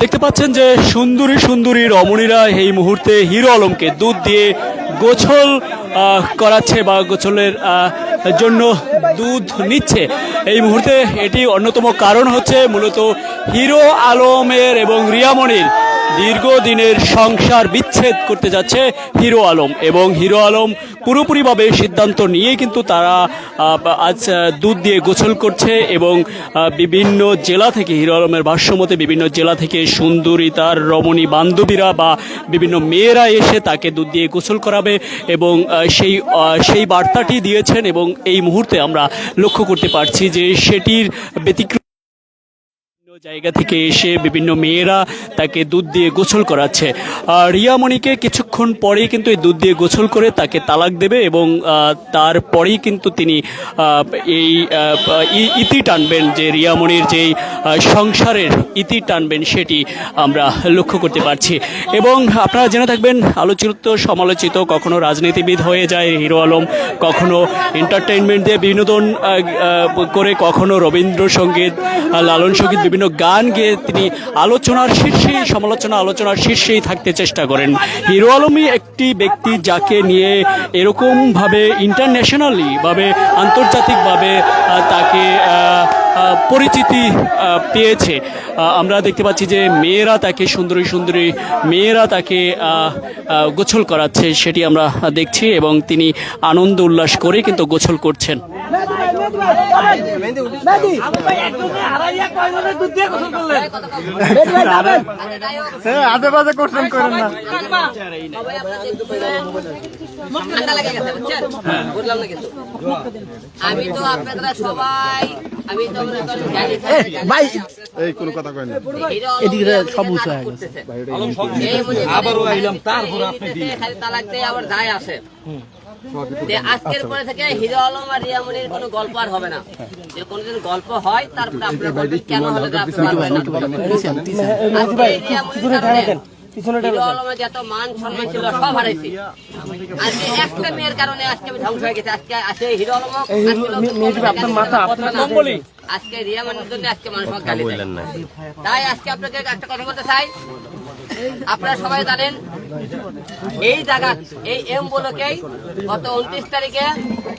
দেখতে পাচ্ছেন যে সুন্দরী সুন্দরী রমণীরা এই মুহূর্তে হিরো আলমকে দুধ দিয়ে গোছল করাচ্ছে বা গোছলের জন্য দুধ নিচ্ছে। এই মুহূর্তে এটি অন্যতম কারণ হচ্ছে মূলত হিরো আলমের এবং রিয়ামণির দীর্ঘদিনের সংসার বিচ্ছেদ করতে যাচ্ছে হিরো আলম এবং হিরো আলম পুরোপুরিভাবে সিদ্ধান্ত নিয়ে কিন্তু তারা আজ দুধ দিয়ে গোসল করছে এবং বিভিন্ন জেলা থেকে হিরো আলমের ভাষ্যমতে বিভিন্ন জেলা থেকে সুন্দরী তার রমণী বান্ধবীরা বা বিভিন্ন মেয়েরা এসে তাকে দুধ দিয়ে গোসল করাবে এবং সেই সেই বার্তাটি দিয়েছেন এবং এই মুহূর্তে আমরা লক্ষ্য করতে পারছি যে সেটির ব্যতিক্রম জায়গা থেকে এসে বিভিন্ন মেয়েরা তাকে দুধ দিয়ে গোসল করাচ্ছে। আর রিয়ামণিকে কিছুক্ষণ পরেই কিন্তু এই দুধ দিয়ে গোসল করে তাকে তালাক দেবে এবং তারপরেই কিন্তু তিনি এই ইতি টানবেন যে রিয়ামণির যেই সংসারের ইতি টানবেন সেটি আমরা লক্ষ্য করতে পারছি। এবং আপনারা জেনে থাকবেন, আলোচিত, সমালোচিত, কখনো রাজনীতিবিদ হয়ে যায় হিরো আলম, কখনো এন্টারটেইনমেন্ট দিয়ে বিনোদন করে, কখনো রবীন্দ্রসঙ্গীত, লালন সংগীত, বিভিন্ন গান গেয়ে তিনি আলোচনার শীর্ষেই, সমালোচনা আলোচনার শীর্ষেই থাকতে চেষ্টা করেন। হিরো আলমই একটি ব্যক্তি যাকে নিয়ে এরকমভাবে ইন্টারন্যাশনালি ভাবে, আন্তর্জাতিকভাবে তাকে পরিচিতি পেয়েছে। আমরা দেখতে পাচ্ছি যে মেয়েরা তাকে সুন্দরী সুন্দরী মেয়েরা তাকে গোসল করাচ্ছে, সেটি আমরা দেখছি এবং তিনি আনন্দ উল্লাস করে কিন্তু গোসল করছেন। আজে বাজে কোশ্চেন করেন না। ঠান্ডা লেগে গেছে বুঝছেন? বুঝলাম না কিছু। আমি তো আপনারা সবাই আমি তো করেন জানি। ভাই এই কোনো কথা কয় না। এদিকে সব উঁচু হয়ে গেছে। আবারও আইলাম তারপর আপনি খালি তালাক দিয়ে আবার যায় আসে। আজকের পরে থেকে হিরো আলম আর রিয়ামনির কোনো গল্প আর হবে না। যে কোনোদিন গল্প হয় তারপরে আপনারা বলবেন কেন হলো আপনারা মান আজকে একটা মেয়ের কারণে আজকে আমি ধ্বংস হয়ে গেছে। আজকে আসে হিরো আলম আপনার মাথা আজকে রিয়ামনির জন্য আজকে মানুষ গালি তাই আজকে আপনাকে একটা কথা বলতে চাই। আপনারা সবাই জানেন, এই জায়গা, এই এম বলকেই গত উনত্রিশ তারিখে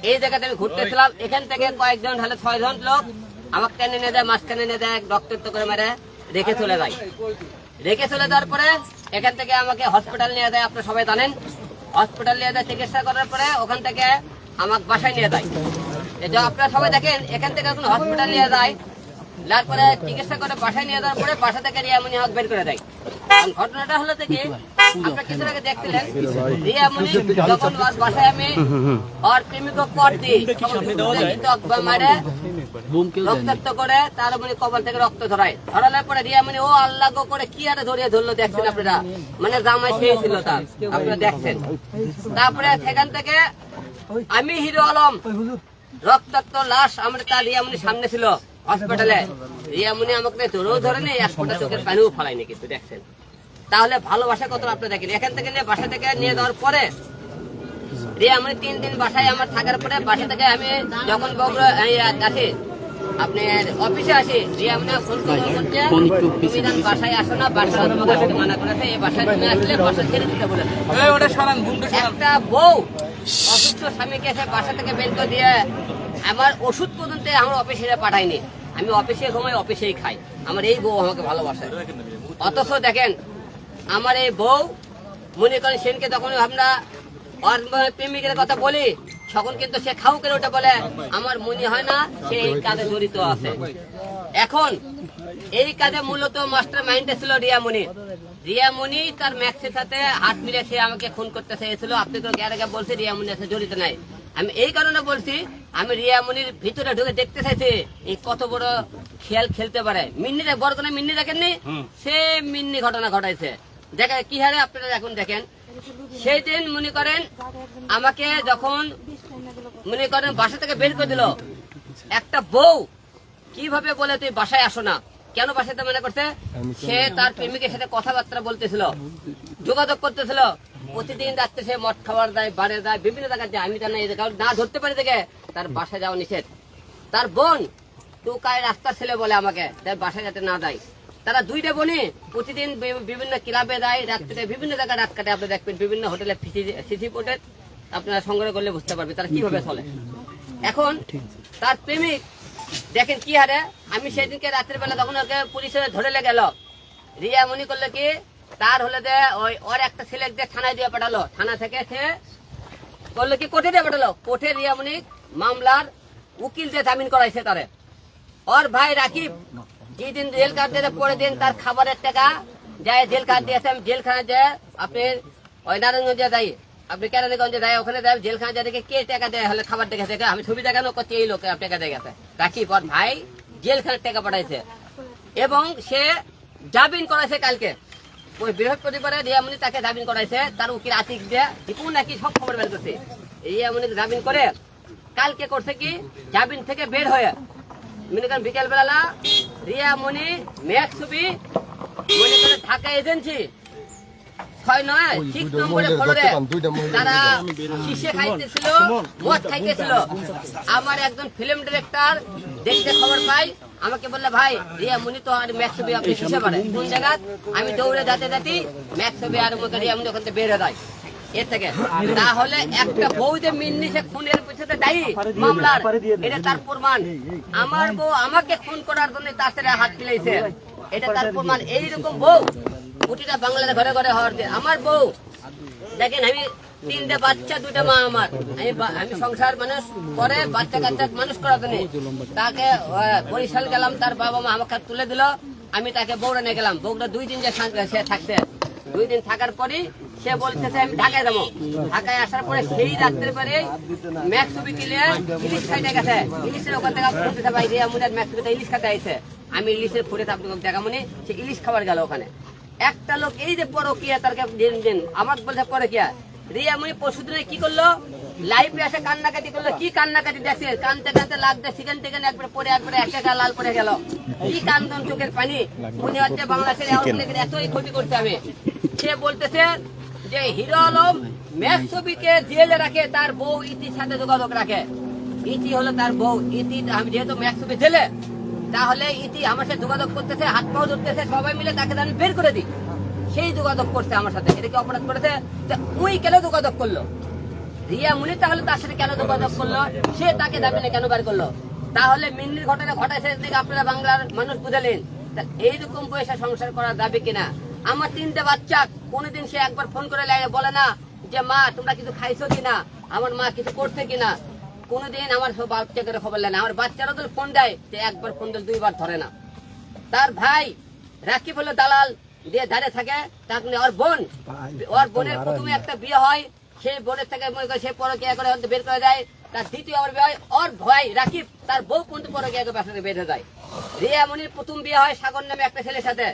এই জায়গাতে আমি ঘুরতেছিলাম। এখান থেকে কয়েকজন হলে ছয়জন লোক আমাকে টেনে নিয়ে দেয় মাঝখানে নিয়ে দেয় রক্তাক্ত করে মেরে রেখে চলে যায়। রেখে চলে যাওয়ার পরে এখান থেকে আমাকে হসপিটাল নিয়ে দেয় আপনারা সবাই জানেন। হসপিটাল নিয়ে যায়, চিকিৎসা করার পরে ওখান থেকে আমাকে বাসায় নিয়ে যায়। আপনারা সবাই দেখেন, এখান থেকে যখন হসপিটাল নিয়ে যায় তারপরে চিকিৎসা করে বাসায় নিয়ে যাওয়ার পরে বাসা থেকে রিয়ামনি হক বের করে দেয়। ঘটনাটা হলো থেকে আপনারা কিছু আগে দেখছিলেন রিয়ামনি যখন ওর বাসায় আমি ওর প্রেমিক পট দিই মারে রক্তাক্ত করে তার মানে কপাল থেকে রক্ত ধরায় ধরানোর পরে রিয়ামনি ও আল্লাহ করে কি আরে ধরিয়ে ধরলো দেখছেন আপনারা? মানে জামাই সেই ছিল তার আপনারা দেখছেন। তারপরে সেখান থেকে আমি হিরো আলম রক্তাক্ত লাশ আমরা তার রিয়ামনি সামনে ছিল। হসপিটালে। আমাকে ধরেও ধরে নেই এক ফোঁটা চোখের পানিও ফলাইনি কিন্তু দেখছেন। তাহলে ভালোবাসা কত আপনি দেখেন? এখান থেকে নিয়ে বাসা থেকে নিয়ে যাওয়ার পরে তিন দিন বাসায় আমার থাকার পরে বাসা থেকে আমি যখন বগুড়া আসি আপনার অফিসে আসি রিয়ামনি ফোন করে বাসায় আসো না বাসায় তোমাকে মানা করেছে এই বাসায় তুমি আসলে বাসা ছেড়ে দিতে বলেছে একটা বউ অসুস্থ স্বামীকে এসে বাসা থেকে বের করে দিয়ে আমার ওষুধ পর্যন্ত আমার অফিসে পাঠায়নি। আমি অফিসে ঘুমাই, অফিসেই খাই। আমার এই বউ আমাকে ভালোবাসে। অথচ দেখেন, আমার এই বউ, মনে করেন সেনকে যখন আমরা প্রেমিকের কথা বলি, তখন কিন্তু সে খাও কেন ওটা বলে? আমার মনে হয় না সে এই কাজে জড়িত আছে। এখন, এই কাজে মূলত মাস্টার মাইন্ডে ছিল রিয়ামণি। রিয়ামণি তার ম্যাক্সের সাথে হাত মিলে সে আমাকে খুন করতে চেয়েছিল। আপনি তো গ্যারে বলছে রিয়ামণি আছে জড়িত নাই। আমি এই কারণে বলছি আমি রিয়ামণির ভিতরে ঢুকে দেখতে চাইছি এই কত বড় খেল খেলতে পারে। মিন্নি বড় কোনো মিন্নি দেখেননি? সে মিন্নি ঘটনা ঘটাইছে। দেখেন কি হারে আপনারা এখন দেখেন? সেই দিন মনে করেন আমাকে যখন মনে করেন বাসা থেকে বের করে দিল। একটা বউ কীভাবে বলে তুই বাসায় আসো না? কেন বাসাতে মনে করছে? সে তার প্রেমিকের সাথে কথাবার্তা বলতেছিল যোগাযোগ করতেছিল। প্রতিদিন রাত্রে সে মদ খাবার দেয় বাড়ে দেয় বিভিন্ন জায়গায় যায় আমি জানি জায়গায় না ধরতে পারি দেখে। তার বাসায় যাওয়া নিষেধ। তার বোন টুকায় রাস্তার ছেলে বলে আমাকে। তার বাসায় যাতে না দেয় তারা দুইটা বোনে প্রতিদিন বিভিন্ন ক্লাবে যায় রাত কাটে বিভিন্ন জায়গায় রাত কাটে। আপনি দেখবেন বিভিন্ন হোটেলে সিসি পোর্টে আপনারা সংগ্রহ করলে বুঝতে পারবেন তারা কীভাবে চলে। এখন তার প্রেমিক দেখেন কি হারে আমি সেদিনকে রাত্রের বেলা তখন ওকে পুলিশে ধরে গেল। রিয়া মনে করল কি তার হলে যে ওই ওর একটা ছেলে দিয়ে থানায় দিয়ে পাঠালো। থানা থেকে সে বলল কি, কোর্টে দিয়ে পাঠালো? কোর্টে রিয়া মনিক মামলার উকিল দিয়ে জামিন করাইছে তারে। ওর ভাই রাকিব, যেদিন জেল দিয়ে পরে দিন তার খাবারের টাকা যায় জেল কাট দিয়েছে জেলখানা যে আপনি ওই নারায়ণগঞ্জে যাই, আপনি কেরানীগঞ্জে যাই, ওখানে যাই জেলখানা যা দেখে কে টাকা দেয়, হলে খাবার দেখে আমি ছবি দেখানো করছি, এই লোক টাকা দিয়ে গেছে। রাকিব, ওর ভাই জেলখানার টাকা পাঠাইছে। এবং সে জামিন করাইছে কালকে। ওই বৃহস্পতিবারে রিয়ামনি তাকে জামিন করাইছে তার উকিল আতিক দিয়ে দীপু নাকি সব খবর বের করছে। রিয়ামনি জামিন করে কালকে করছে কি? জামিন থেকে বের হয়ে মনে করেন বিকেল বেলা রিয়া মনি মেঘ ছবি মনে করেন ঢাকা এজেন্সি ছয় নয় ঠিক নম্বরে ফলোরে তারা শিশে খাইতেছিল মদ খাইতেছিল। আমার একজন ফিল্ম ডিরেক্টর দেখতে খবর পাই আমাকে বললে, ভাই, রিয়া মুনি তো আর ম্যাক্স ছবি আপনি শিশে পারে। কোন জায়গা আমি দৌড়ে যেতে যেতে ম্যাক্স ছবি আর মতো রিয়া মুনি ওখান থেকে বের হয়ে যায়। এর থেকে। তাহলে একটা বউ যে সে খুনের পিছনে দায়ী মামলার। এটা তার প্রমাণ। আমার বউ আমাকে খুন করার জন্য তার সাথে হাত মিলাইছে। এটা তার প্রমাণ। এইরকম বউ। প্রতিটা বাংলার ঘরে ঘরে হওয়ার। আমার বউ দেখেন, আমি তিনটে বাচ্চা দুইটা মা আমার। আমি আমি সংসার মানুষ করে, বাচ্চা কাচ্চা মানুষ করার জন্য তাকে বরিশাল গেলাম, তার বাবা মা আমাকে তুলে দিল। আমি তাকে বৌড়ে নিয়ে গেলাম। বৌড়া দুই দিন যে সে থাকতে দুই দিন থাকার পরই সে বলতেছে, আমি ঢাকায় যাব। ঢাকায় আসার পরে সেই রাত্রের পরে ম্যাক্স ছবি কিনে ইলিশ খাইতে গেছে। ইলিশের ওখান থেকে বলতেছে ভাই, রিয়া মুজার ম্যাক্স ছবিতে ইলিশ খাতে আইছে। আমি ইলিশের ফুটে আপনাকে দেখা মনে সে ইলিশ খাবার গেল ওখানে। একটা লোক এই যে পরকিয়া তার কাছে দিন দিন। আমার বলছে, পরকিয়া রিয়া মুনি পরশুদিনে কি করল? লাইভে এসে কান্নাকাটি করল। কি কান্নাকাটি দেখছে? কানতে কানতে লাগতে সেখান থেকে একবার পরে একবারে এক টাকা লাল পরে গেল। কি কান্দন চোখের পানি? উনি হচ্ছে বাংলাদেশের আওয়ামী এতই ক্ষতি করছে আমি। সে বলতেছে যে হিরো আলম ম্যাচ জেলে রাখে, তার বউ ইতির সাথে যোগাযোগ রাখে। ইতি হলো তার বউ। ইতি, আমি যেহেতু ম্যাচ ছবি জেলে, তাহলে ইতি আমার সাথে যোগাযোগ করতেছে হাত পাও ধরতেছে, সবাই মিলে তাকে আমি বের করে দিই। সেই যোগাযোগ করছে আমার সাথে। এটা কি অপরাধ করেছে? ওই কেন যোগাযোগ করল? রিয়া মুনি তাহলে তার সাথে কেন যোগাযোগ করল? সে তাকে দাবিনে কেন বার করল? তাহলে মিন্নির ঘটনা ঘটাইছে দিকে আপনারা বাংলার মানুষ বুঝালেন। এইরকম পয়সা সংসার করা যাবে কিনা? আমার তিনটে বাচ্চা, কোনোদিন সে একবার ফোন করে বলে না যে, মা, তোমরা কিছু খাইছো কিনা? আমার মা কিছু করছে কিনা? কোনোদিন আমার সব বাচ্চা করে খবর না। আমার বাচ্চারা তো ফোন দেয় যে একবার ফোন দিলে দুইবার ধরে না। তার ভাই রাকিব হলো দালাল দিয়ে দাঁড়িয়ে থাকে ওর বোন। ওর বোনের প্রথমে একটা বিয়ে হয় সেই বোনের থেকে মনে করে সে পরকিয়া করে বের করে দেয়। তার দ্বিতীয় আবার বিয়ে হয় ওর রাকিব তার বউ পরকিয়া করে ব্যবসা থেকে বের হয়ে যায়। রিয়া মনির প্রথম বিয়ে হয় সাগর নামে একটা ছেলের সাথে।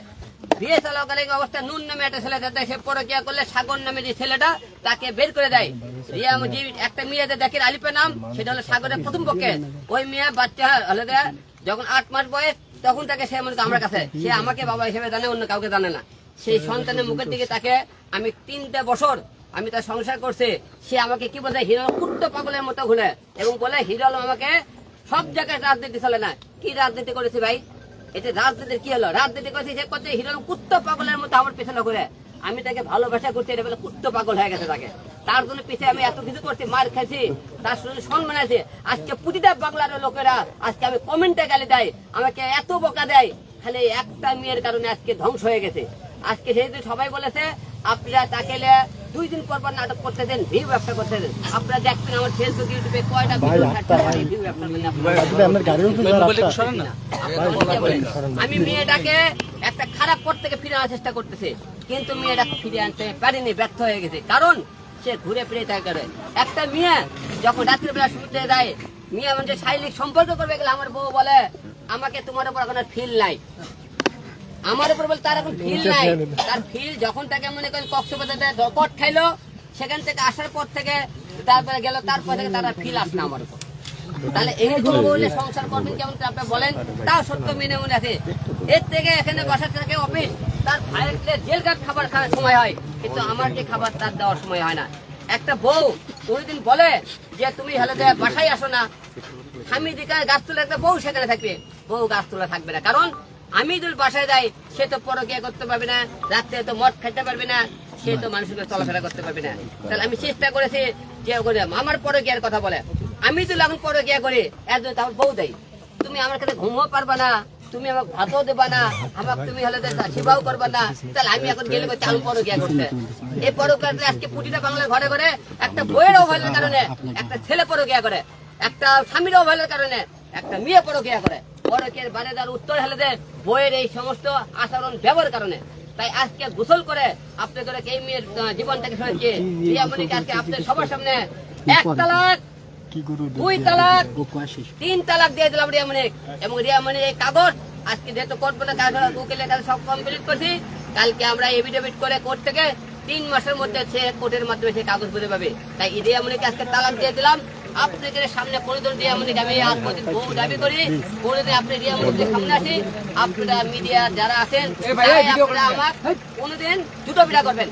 বিয়ে চলাকালীন অবস্থা নুন নামে একটা ছেলে সাথে সে পরকিয়া করলে সাগর নামে যে ছেলেটা তাকে বের করে দেয়। রিয়া যে একটা মেয়ে দেখে আলিপের নাম সেটা হলো সাগরের প্রথম পক্ষে। ওই মেয়ে বাচ্চা হলে যখন আট মাস বয়স তখন তাকে সে মনে আমার কাছে, সে আমাকে বাবা হিসেবে জানে, অন্য কাউকে জানে না। সেই সন্তানের মুখের দিকে তাকে আমি তিনটা বছর আমি তার সংসার করছি। সে আমাকে কি বলে? হিরো কুট্ট পাগলের মতো ঘুরে এবং বলে, হিরো আমাকে সব জায়গায় রাজনীতি চলে না। কি রাজনীতি করেছি ভাই? এটা রাজনীতির কি হলো? রাজনীতি করেছি সে করছে হিরো আলম কুট্ট পাগলের মতো আমার পেছনে ঘুরে। আমি তাকে ভালোবাসা করছি, এটা বলে কুট্ট পাগল হয়ে গেছে তাকে। তার জন্য পিছিয়ে আমি এত কিছু করছি মার খাইছি তার শুনে সম্মান আছে। আজকে প্রতিটা বাংলার লোকেরা আজকে আমি কমেন্টে গালি দেয় আমাকে এত বোকা দেয় খালি একটা মেয়ের কারণে আজকে ধ্বংস হয়ে গেছে। আজকে যেহেতু সবাই বলেছে আপনারা তাকে দুই দিন পর পর নাটক করতে দেন ভিউ ব্যবসা করতে দেন আপনারা দেখবেন আমার ফেসবুক ইউটিউবে কয়টা ভিডিও ছাড়তে ভিউ ব্যবসা করেন। আমি মেয়েটাকে একটা খারাপ পথ থেকে ফিরে আনার চেষ্টা করতেছে কিন্তু মেয়েটা ফিরে আনতে পারিনি ব্যর্থ হয়ে গেছে। কারণ সে ঘুরে ফিরে থাকে একটা মেয়ে যখন রাত্রিবেলা শুতে যায় মেয়ে মানে শারীরিক সম্পর্ক করবে গেলে আমার বউ বলে আমাকে তোমার উপর এখন ফিল নাই। আমার উপর বলে তার এখন ফিল নাই। তার ফিল যখন তাকে মনে করেন কক্সবাজার দপট খাইলো সেখান থেকে আসার পর থেকে তারপরে গেল তারপর থেকে তারা ফিল আসলো আমার উপর। তাহলে এইরকম বললে সংসার করবেন কেমন আপনি বলেন? সত্য মেনে এর থেকে এখানে বাসা থেকে অফিস, তার খাবার খাওয়ার সময় হয়। কিন্তু আমার যে খাবার, তার দেওয়ার সময় হয় না। একটা বউ কোনোদিন বলে যে, তুমি হেলে দেয় বাসায় আসো না। স্বামী দিকে গাছ তুলে একটা বউ সেখানে থাকবে। বউ গাছ তুলে থাকবে না। কারণ আমি যদি বাসায় যাই, সে তো পরকিয়া করতে পারবে না, রাত্রে তো মদ খেতে পারবে না, সে তো মানুষের চলাফেরা করতে পারবে না। তাহলে আমি চেষ্টা করেছি যে আমার পরকিয়ার কথা বলে। আমি তো এখন পরকিয়া করি একজন তাহলে বউ দেয় তুমি আমার কাছে ঘুমও পারবা না, তুমি আমাকে ভাতও দেবা না, আমাকে তুমি হলে সেবাও করবা না, তাহলে আমি এখন গেলে চাল পরকিয়া করতে। এই পরকিয়া আজকে প্রতিটা বাংলার ঘরে ঘরে একটা বইয়ের অবহেলার কারণে, একটা ছেলে পরকিয়া করে, একটা স্বামীর অবহেলার কারণে, একটা মেয়ে পরকিয়া করে। পরকের বারে তার উত্তর হেলে দেয় বইয়ের এই সমস্ত আচরণ ব্যবহার কারণে। তাই আজকে গোসল করে আপনি করে এই মেয়ের জীবনটাকে শুনেছি আজকে আপনার সবার সামনে এক তালাক দুই তালাক। তিন তালাক দিয়ে দিলাম রিয়ামণিক এবং রিয়ামণির এই কাগজ আজকে যেহেতু করব না কাগজ উকিলের কাছে সব কমপ্লিট করছি কালকে আমরা এভিডেভিট করে কোর্ট থেকে তিন মাসের মধ্যে সে কোর্টের মাধ্যমে সে কাগজ বুঝে পাবে। তাই এই রিয়ামণিকে আজকে তালাক দিয়ে দিলাম। আপনাদের সামনে কোনোদিন রিয়ামণিকে আমি আজ বহু দাবি করি কোনোদিন আপনি রিয়ামণিকে সামনে আসি। আপনারা মিডিয়া যারা আছেন আপনারা আমার কোনোদিন দুটো বিড়া করবেন